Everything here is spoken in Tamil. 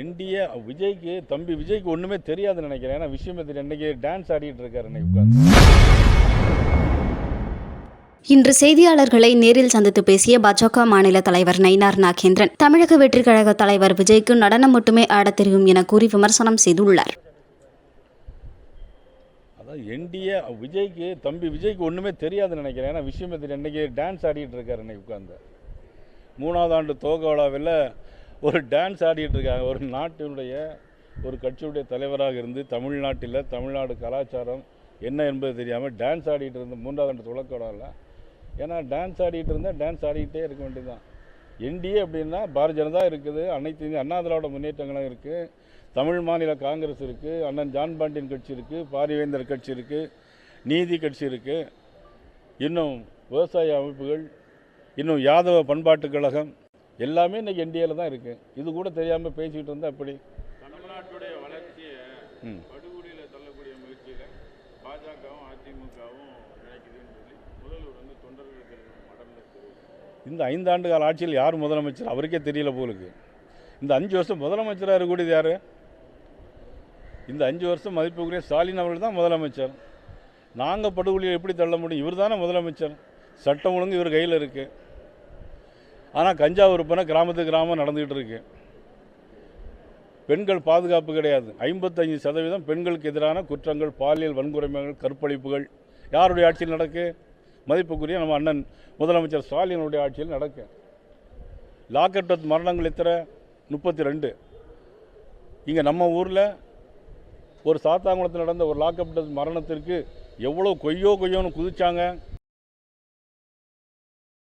என்டிஏ விஜய்க்கு தம்பி விஜய்க்கு ஒன்றுமே தெரியாதுன்னு நினைக்கிறேன். ஏன்னா விஷயமே தெரியும் இன்னைக்கு டான்ஸ் ஆடிட்டு இருக்காரு இன்னைக்கு உட்காந்து இன்று செய்தியாளர்களை நேரில் சந்தித்து பேசிய பாஜக மாநில தலைவர் நயினார் நாகேந்திரன் தமிழக வெற்றிக் கழக தலைவர் விஜய்க்கு நடனம் மட்டுமே ஆடத் தெரியும் என கூறி விமர்சனம் செய்துள்ளார். அதான் என்டிஏ விஜய்க்கு தம்பி விஜய்க்கு ஒன்றுமே தெரியாதுன்னு நினைக்கிறேன். ஏன்னா விஷயமே தெரியும் இன்னைக்கு டான்ஸ் ஆடிட்டு இருக்காரு இன்னைக்கு உட்காந்து மூணாவது ஆண்டு துவக்க விழாவில் ஒரு டான்ஸ் ஆடிட்டு இருக்காங்க ஒரு நாட்டினுடைய ஒரு கட்சியுடைய தலைவராக இருந்து தமிழ்நாட்டில் தமிழ்நாடு கலாச்சாரம் என்ன என்பது தெரியாமல் டான்ஸ் ஆடிட்டு இருந்த மூன்றாவது ஆண்டு துளக்கடம் இல்லை ஏன்னா டான்ஸ் ஆடிட்டு இருந்தால் டான்ஸ் ஆடிக்கிட்டே இருக்க வேண்டியதுதான். என்டிஏ அப்படின்னா பாரதிய ஜனதா இருக்குது அனைத்து இந்திய அண்ணா திராவிட முன்னேற்றங்களும் இருக்குது தமிழ் மாநில காங்கிரஸ் இருக்குது அண்ணன் ஜான் பாண்டியன் கட்சி இருக்குது பாரிவேந்தர் கட்சி இருக்குது நீதி கட்சி இருக்குது இன்னும் விவசாய அமைப்புகள் இன்னும் யாதவ பண்பாட்டுக் கழகம் எல்லாமே இன்னைக்கு என்டிஏல தான் இருக்குது இது கூட தெரியாமல் பேசிக்கிட்டு இருந்தால் எப்படி? தமிழ்நாட்டுடைய வளர்ச்சியை. படுகொலியில் தள்ளக்கூடிய முயற்சியில் பாஜகவும் அதிமுகவும் நினைக்குதுன்னு சொல்லி முதல்வர் வந்து தொண்டர்களுக்கு மடம்னு தெரிவித்தார் இந்த ஐந்தாண்டு கால ஆட்சியில் யார் முதலமைச்சர்? அவருக்கே தெரியல போலுக்கு இந்த அஞ்சு வருஷம் முதலமைச்சராக இருக்கக்கூடியது யார்? இந்த அஞ்சு வருஷம் மதிப்புக்குரிய ஸ்டாலின் அவர்கள் தான் முதலமைச்சர். நாங்கள் படுகொலியை எப்படி தள்ள முடியும்? இவர் தானே முதலமைச்சர். சட்டம் ஒழுங்கு இவர் கையில் இருக்குது ஆனால் கஞ்சா விற்பனை கிராமத்து கிராமம் நடந்துக்கிட்டு இருக்கு. பெண்கள் பாதுகாப்பு கிடையாது. ஐம்பத்தஞ்சு சதவீதம் பெண்களுக்கு எதிரான குற்றங்கள் பாலியல் வன்கொடுமைகள் கற்பழிப்புகள். யாருடைய ஆட்சியில் நடக்கு? மதிப்புக்குரிய நம்ம அண்ணன் முதலமைச்சர் ஸ்டாலினுடைய ஆட்சியில் நடக்கு. லாக்கட் டெத் மரணங்கள் எத்தனை? முப்பத்தி ரெண்டு இங்கே நம்ம ஊரில் ஒரு சாத்தாங்குளத்தில் நடந்த ஒரு லாக்கப் டெத் மரணத்திற்கு எவ்வளோ கொய்யோ கொய்யோன்னு குதிச்சாங்க.